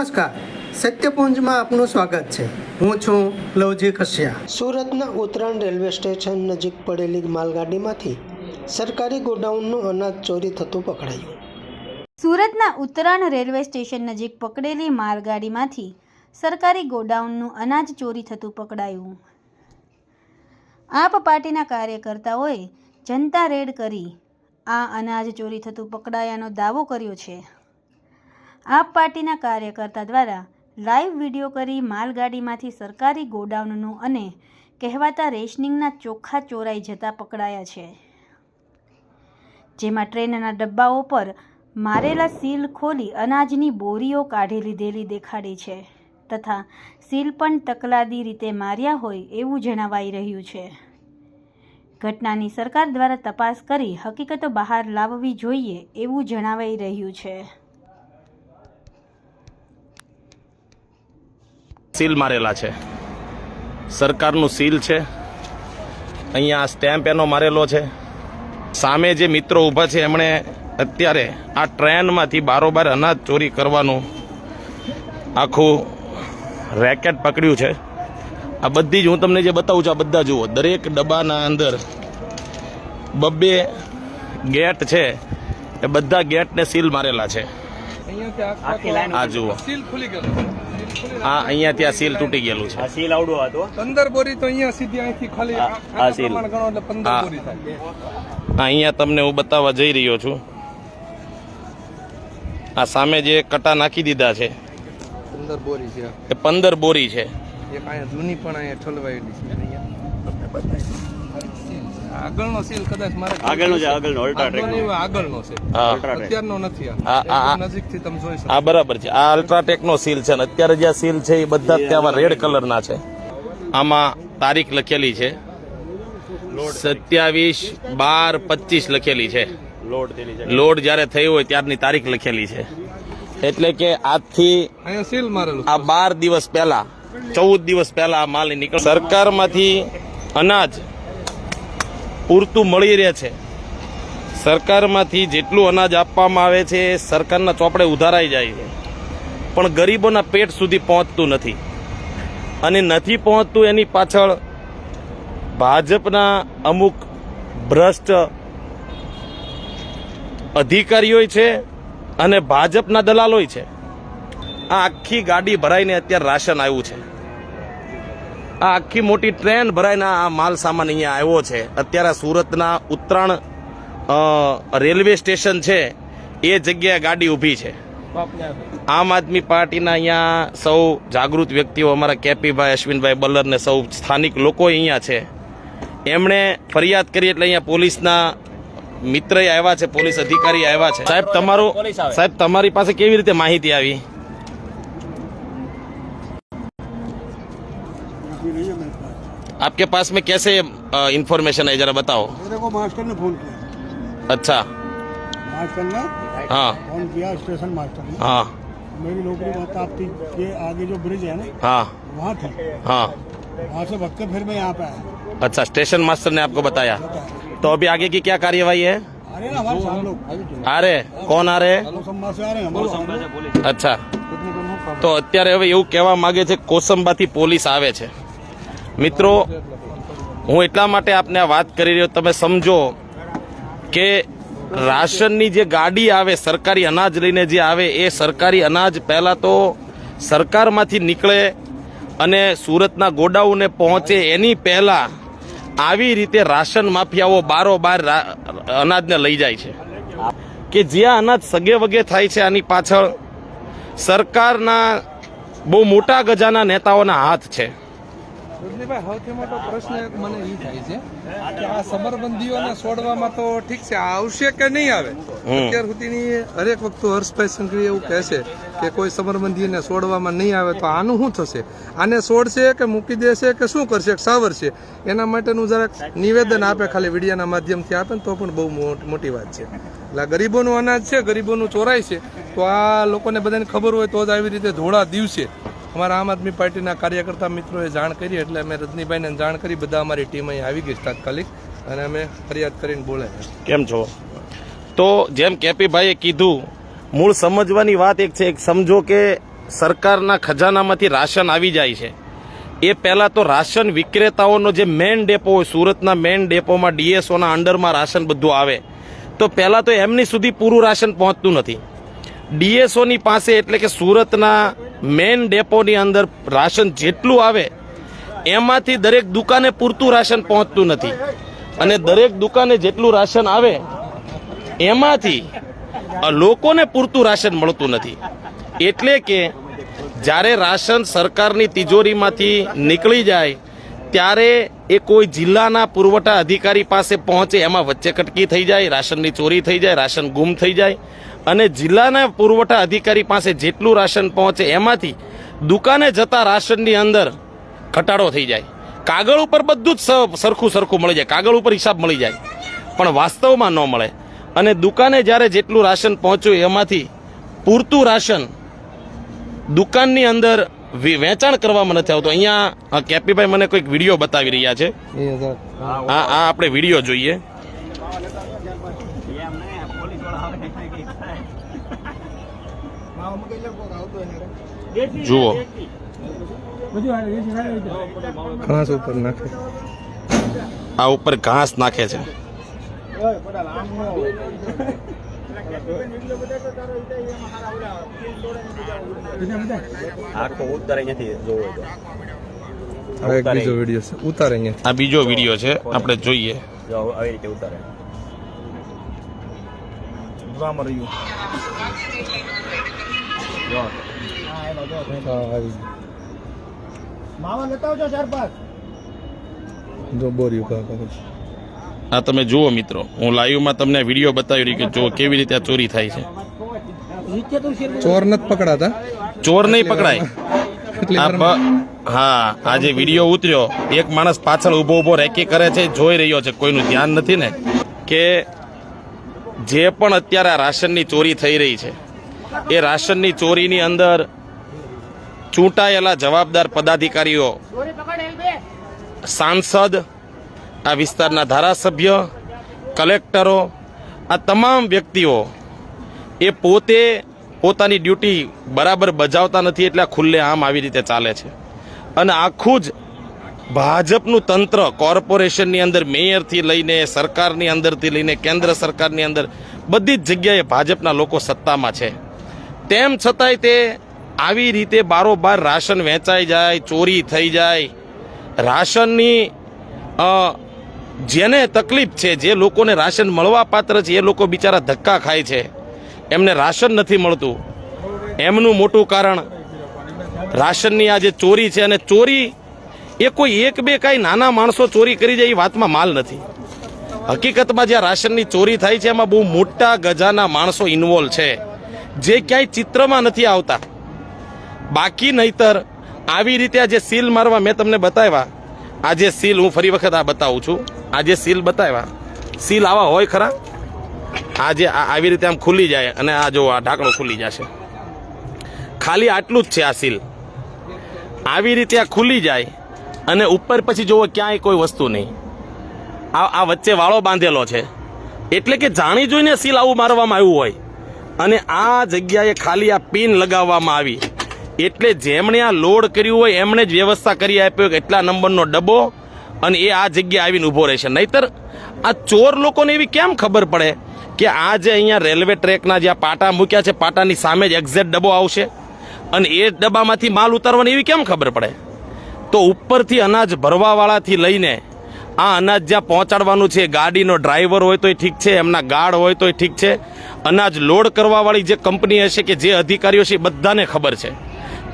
નમસ્કાર. સત્યપુંજમાં આપનું સ્વાગત છે. હું છું લવજી કશ્યા. સુરતના ઉત્તરાયણ રેલવે સ્ટેશન નજીક પડેલી માલગાડીમાંથી સરકારી ગોડાઉનનું અનાજ ચોરી થતું પકડાયું. સુરતના ઉત્તરાયણ રેલવે સ્ટેશન નજીક પકડેલી માલગાડીમાંથી સરકારી ગોડાઉનનું અનાજ ચોરી થતું પકડાયું. આપ પાર્ટીના કાર્યકર્તાઓએ જનતા રેડ કરી આ અનાજ ચોરી થતું પકડાયાનો દાવો કર્યો છે. આપ પાર્ટીના કાર્યકર્તા દ્વારા લાઈવ વીડિયો કરી માલગાડીમાંથી સરકારી ગોડાઉનનું અને કહેવાતા રેશનિંગના ચોખ્ખા ચોરાઈ જતા પકડાયા છે. જેમાં ટ્રેનના ડબ્બાઓ પર મારેલા સીલ ખોલી અનાજની બોરીઓ કાઢી લીધેલી દેખાડી છે તથા સીલ પણ તકલાદી રીતે માર્યા હોય એવું જણાવાઈ રહ્યું છે. ઘટનાની સરકાર દ્વારા તપાસ કરી હકીકતો બહાર લાવવી જોઈએ એવું જણાવાઈ રહ્યું છે. સીલ મારેલા છે. સરકારનું સીલ છે. અહીંયા સ્ટેમ્પ એનો મારેલો છે. સામે જે મિત્રો ઊભા છે એમણે અત્યારે આ ટ્રેનમાંથી બારોબાર અનાજ ચોરી કરવાનું આખું રેકેટ પકડ્યું છે. આ બધી જ હું તમને જે બતાવું છું આ બધા જુઓ. દરેક ડબ્બાના અંદર બબ્બે ગેટ છે. એ બધા ગેટને સીલ મારેલા છે. આ જુઓ. આ અહીંયા ત્યાં સીલ તૂટી ગયેલું છે. સીલ આવડો હતો. પંદર બોરી તો અહીંયા સીધી અહીંથી ખાલી આ- સીલ. ગણો એટલે પંદર હા. બોરી થાય. અહીંયા તમને હું બતાવવા જઈ રહ્યો છું. આ સામે જે કટા નાખી દીધા છે પંદર બોરી છે. એ પંદર બોરી છે. એક અહીંયા જૂની પણ અહીંયા ઠલવાયેલી છે. અહીંયા આગળનો સીલ કદાચ મારે આગળનો છે આગળનો અલ્ટ્રાટેક આગળનો આગળનો છે. અત્યારનો નથી આ- નજીકથી તમે જોઈ શકો. આ બરાબર છે. આ અલ્ટ્રા ટેકનો સીલ છે અને અત્યારે જે સીલ છે એ બધા જ ત્યાં રેડ કલરના છે. આમાં તારીખ લખેલી છે. સત્યાવીસ બાર પચીસ લખેલી છે. લોડ જ્યારે થયું હોય ત્યારની તારીખ લખેલી છે. એટલે કે આજથી અહીંયા સીલ મારેલું આ બાર દિવસ પહેલા ચૌદ દિવસ પહેલા આ માલ નીકળ સરકારમાંથી અનાજ પૂરતું મળી રહે છે. સરકારમાંથી જેટલું અનાજ આપવામાં આવે છે, એ સરકારના ચોપડે ઉધારાઈ જાય છે. પણ ગરીબોના પેટ સુધી પહોંચતું નથી. અને નથી પહોંચતું એની પાછળ ભાજપના અમુક ભ્રષ્ટ અધિકારીઓ છે અને ભાજપના દલાલોય છે. આ આખી ગાડી ભરાઈને અત્યારે રાશન આવ્યું છે. આ આખી મોટી ટ્રેન ભરાઈને આ માલ સામાન અહીંયા આવ્યો છે. અત્યારે સુરતના ઉત્તરાયણ રેલવે સ્ટેશન છે. એ જગ્યાએ ગાડી ઊભી છે. આમ આદમી પાર્ટીના અહીંયા સૌ જાગૃત વ્યક્તિઓ અમારા કેપીભાઈ અશ્વિનભાઈ બલ્લર ને સૌ સ્થાનિક લોકો અહીંયા છે. એમણે ફરિયાદ કરી એટલે અહીંયા પોલીસના મિત્ર આવ્યા છે પોલીસ અધિકારી આવ્યા છે. સાહેબ તમારું સાહેબ તમારી પાસે કેવી રીતે માહિતી આવી? आपके पास में कैसे इंफॉर्मेशन है जरा बताओ मेरे को मास्टर ने फोन किया अच्छा मास्टर ने हाँ फोन किया स्टेशन मास्टर ने हाँ मेरी नौकरी बताप्ती के आगे जो ब्रिज है ना हाँ वहाँ थी हाँ वहाँ से भग के फिर मैं यहाँ पे आया अच्छा स्टेशन मास्टर ने आपको बताया तो अभी आगे की क्या कार्यवाही है अरे ना हमारे साथ लोग आ रहे कौन आ रहे हैं संभा से आ रहे हैं हम लोग અચ્છા તો અત્યારે હવે એવું કહેવા માંગે છે કોસંબાથી પોલીસ આવે છે મિત્રો, હું એટલા માટે આપને આ વાત કરી રહ્યો, તમે સમજો કે રાશનની જે ગાડી આવે, સરકારી અનાજ લઈને જે આવે, એ સરકારી અનાજ પહેલાં તો સરકારમાંથી નીકળે અને સુરતના ગોડાઉને પહોંચે. એની પહેલાં આવી રીતે રાશન માફિયાઓ બારોબાર અનાજને લઈ જાય છે. કે જ્યાં અનાજ સગે વગે થાય છે આની પાછળ સરકારના બહુ મોટા ગજાના નેતાઓના હાથ છે. રજનીભાઈ સૌથી મોટો પ્રશ્ન એક મને એ થાય છે કે આ સમરબંધીઓને છોડવામાં તો ઠીક છે આ આવશે કે નહીં આવે? અત્યાર સુધીની હરેક વખતે હર્ષભાઈ સંઘવી એવું કહે છે કે કોઈ સમરબંધીને છોડવામાં નહીં આવે તો આનું શું થશે? આને છોડશે કે મૂકી દેશે કે શું કરશે? સાવરશે એના માટેનું જરાક નિવેદન આપે ખાલી વિડીયાના માધ્યમથી આપે ને તો પણ બહુ મોટ- મોટી વાત છે. એટલે ગરીબોનું અનાજ છે ગરીબોનું ચોરાય છે. તો આ લોકોને બધાને ખબર હોય તો જ આવી રીતે ધોળા દિવસે અમારા આમ આદમી પાર્ટીના કાર્યકર્તા મિત્રોએ જાણ કરી, એટલે અમે રજનીભાઈને જાણ કરી, બધા અમારી ટીમ અહીં આવી ગઈ તાત્કાલિક અને અમે ફરિયાદ કરીને બોલાય. કેમ છો? તો જેમ કેપીભાઈએ કીધું, મૂળ સમજવાની વાત એક છે, એક સમજો કે સરકારના ખજાનામાંથી રાશન આવી જાય છે. એ પહેલાં તો રાશન વિક્રેતાઓનો જે મેન ડેપો હોય, સુરતના મેન ડેપોમાં, ડીએસઓના અંડરમાં રાશન બધું આવે. તો પહેલાં તો એમની સુધી પૂરું રાશન પહોંચતું નથી. ડીએસઓની પાસે એટલે કે સુરતના મેન ડેપોની અંદર રાશન જેટલું આવે, એમાંથી દરેક દુકાને પૂરતું રાશન પહોંચતું નથી. અને દરેક દુકાને જેટલું રાશન આવે, એમાંથી લોકોને પૂરતું રાશન મળતું નથી. એટલે કે જ્યારે રાશન સરકારની તિજોરીમાંથી નીકળી જાય ત્યારે એ કોઈ જિલ્લાના પુરવઠા અધિકારી પાસે પહોંચે, એમાં વચ્ચે કટકી થઈ જાય, રાશનની ચોરી થઈ જાય, રાશન ગુમ થઈ જાય. અને જિલ્લાના પુરવઠા અધિકારી પાસે જેટલું રાશન પહોંચે, એમાંથી દુકાને જતા રાશનની અંદર ઘટાડો થઈ જાય. કાગળ ઉપર બધું જ સરખું સરખું મળી જાય. કાગળ ઉપર હિસાબ મળી જાય. પણ વાસ્તવમાં ન મળે. અને દુકાને જ્યારે જેટલું રાશન પહોંચ્યું, એમાંથી પૂરતું રાશન દુકાનની અંદર વેચાણ કરવામાં નથી આવતું અહીંયા આ કેપીભાઈ મને કોઈક વીડિયો બતાવી રહ્યા છે. આ આ આપણે વીડિયો જોઈએ. જુઓ. ઘાસ ઉપર નાખે. આ ઉપર ઘાસ નાખે છે. આખો ઉત્તર અહીંયાથી જોવો તો બીજો વીડિયો છે. ઉતારે આ બીજો વીડિયો છે. આપણે જોઈએ. જો આવી રીતે ઉતારે. હા આવી. જો બોર્યું કાકા આ તમે જુઓ મિત્રો. હું લાઈવમાં તમને વીડિયો બતાવી રહ્યો કે જો કેવી રીતે આ ચોરી થાય છે. ચોર નથી પકડાતા. ચોર નહીં પકડાય. હા આ જે વીડિયો ઉતર્યો એક માણસ પાછળ ઊભો ઊભો રેકી કરે છે જોઈ રહ્યો છે. કોઈનું ધ્યાન નથી ને કે જે પણ અત્યારે આ રાશનની ચોરી થઈ રહી છે એ રાશનની ચોરીની અંદર ચૂંટાયેલા જવાબદાર પદાધિકારીઓ સાંસદ આ વિસ્તારના ધારાસભ્ય, કલેક્ટરો, આ તમામ વ્યક્તિઓ એ પોતે પોતાની ડ્યુટી બરાબર બજાવતા નથી એટલે ખુલ્લે આમ આવી રીતે ચાલે છે. અને આખું જ ભાજપનું તંત્ર કોર્પોરેશનની અંદર મેયરથી લઈને સરકારની અંદરથી લઈને કેન્દ્ર સરકારની અંદર બધી જ જગ્યાએ ભાજપના લોકો સત્તામાં છે. તેમ છતાંય તે આવી રીતે બારોબાર રાશન વેચાઈ જાય, ચોરી થઈ જાય. રાશનની જેને તકલીફ છે, જે લોકોને રાશન મળવા પાત્ર છે, એ લોકો બિચારા ધક્કા ખાય છે. એમને રાશન નથી મળતું. એમનું મોટું કારણ રાશનની આ જે ચોરી છે અને ચોરી, એ કોઈ એક બે કાંઈ નાના માણસો ચોરી કરી જાય એ વાતમાં માલ નથી. હકીકતમાં જ્યાં રાશનની ચોરી થાય છે, એમાં બહુ મોટા ગજાના માણસો ઇન્વોલ્વ છે. જે ક્યાંય ચિત્રમાં નથી આવતા. બાકી નહીતર, આવી રીતે આ જે સીલ મારવા મેં તમને બતાવ્યા આ જે સીલ હું ફરી વખત આ બતાવું છું. આ જે સીલ બતાવ્યા. સીલ આવા હોય ખરા? આ જે આવી રીતે આમ ખુલી જાય અને આ જો આ ઢાંકણું ખુલી જશે. ખાલી આટલું જ છે આ સીલ. આવી રીતે આ ખુલી જાય અને ઉપર પછી જોવો ક્યાંય કોઈ વસ્તુ નહીં. આ આ વચ્ચે વાળો બાંધેલો છે. એટલે કે જાણી જોઈને સીલ આવું મારવામાં આવ્યું હોય. અને આ જગ્યાએ ખાલી આ પિન લગાવવામાં આવી. એટલે જેમણે આ લોડ કર્યું હોય, એમણે જ વ્યવસ્થા કરી આપ્યો કે એટલા નંબરનો ડબ્બો અને એ આ જગ્યાએ આવીને ઊભો રહેશે. નહીતર આ ચોર લોકોને એવી કેમ ખબર પડે કે આ જે અહીંયા રેલવે ટ્રેકના જ્યાં પાટા મૂક્યા છે, પાટાની સામે જ એક્ઝેક્ટ ડબ્બો આવશે અને એ ડબ્બામાંથી માલ ઉતારવાની એવી કેમ ખબર પડે? તો ઉપરથી અનાજ ભરવાવાળાથી લઈને આ અનાજ જ્યાં પહોંચાડવાનું છે, ગાડીનો ડ્રાઈવર હોય તોય ઠીક છે, એમના ગાર્ડ હોય તોય ઠીક છે. અનાજ લોડ કરવાવાળી જે કંપની હશે કે જે અધિકારીઓ છે એ બધાને ખબર છે.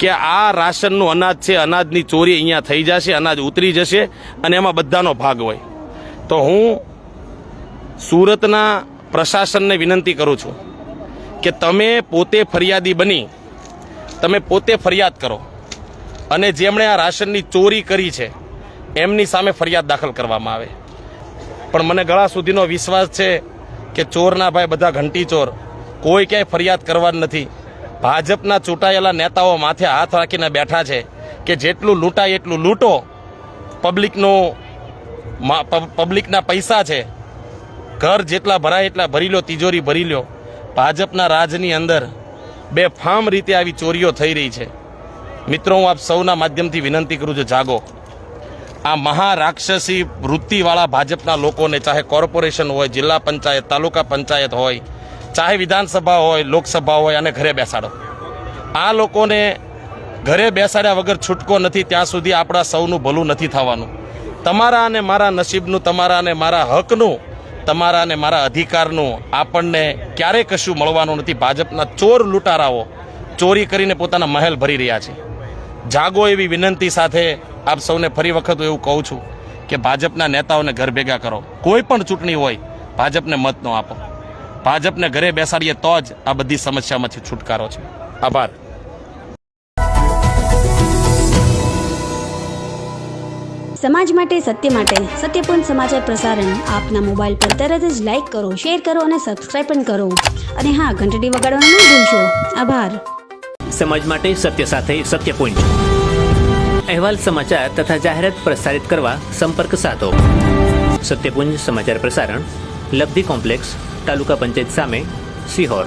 કે આ રાશનનું અનાજ છે, અનાજની ચોરી અહીંયા થઈ જશે, અનાજ ઉતરી જશે અને એમાં બધાનો ભાગ હોય. તો હું સુરતના પ્રશાસનને વિનંતી કરું છું કે તમે પોતે ફરિયાદી બની, તમે પોતે ફરિયાદ કરો અને જેમણે આ રાશનની ચોરી કરી છે, એમની સામે ફરિયાદ દાખલ કરવામાં આવે. પણ મને ગળા સુધીનો વિશ્વાસ છે કે ચોરના ભાઈ બધા ઘંટી ચોર કોઈ ક્યાંય ફરિયાદ કરવા નથી. ભાજપના ચૂંટાયેલા નેતાઓ માથે હાથ રાખીને બેઠા છે કે જેટલું લૂંટાય એટલું લૂંટો. પબ્લિકનું પબ્લિકના પૈસા છે. ઘર જેટલા ભરાય એટલા ભરી લો, તિજોરી ભરી લો. ભાજપના રાજની અંદર બે ફામ રીતે આવી ચોરીઓ થઈ રહી છે. મિત્રો, હું આપ સૌના માધ્યમથી વિનંતી કરું છું, જાગો. આ મહારાક્ષસી વૃત્તિવાળા ભાજપના લોકોને, ચાહે કોર્પોરેશન હોય, જિલ્લા પંચાયત, તાલુકા પંચાયત હોય ચાહે વિધાનસભા હોય, લોકસભા હોય, અને ઘરે બેસાડો. આ લોકોને ઘરે બેસાડ્યા વગર છૂટકો નથી, ત્યાં સુધી આપણા સૌનું ભલું નથી થવાનું. તમારા અને મારા નસીબનું, તમારા અને મારા હકનું, તમારા અને મારા અધિકારનું આપણને ક્યારેય કશું મળવાનું નથી. ભાજપના ચોર લૂંટારાઓ ચોરી કરીને પોતાના મહેલ ભરી રહ્યા છે. જાગો એવી વિનંતી સાથે આપ સૌને ફરી વખત એવું કહું છું કે ભાજપના નેતાઓને ઘર ભેગા કરો. કોઈ પણ ચૂંટણી હોય, ભાજપને મત ન આપો. ભાજપને ઘરે બેસાડીએ તો જ આ બધી સમસ્યામાંથી છુટકારો છે. આભાર. સમાજ માટે સત્ય માટે સત્યપૂર્ણ સમાચાર પ્રસારણ આપના મોબાઈલ પર તરત જ લાઈક કરો શેર કરો અને સબસ્ક્રાઈબ પણ કરો. અને હા ઘંટડી વગાડવાનું ન ભૂલશો. આભાર. સમાજ માટે સત્ય સાથે સત્યપૂર્ણ અહેવાલ સમાચાર તથા જાહેરાત પ્રસારિત કરવા સંપર્ક સાધો. સત્યપુંજ સમાચાર પ્રસારણ લબ્ધિ કોમ્પ્લેક્સ તાલુકા પંચાયત સામે સિહોર.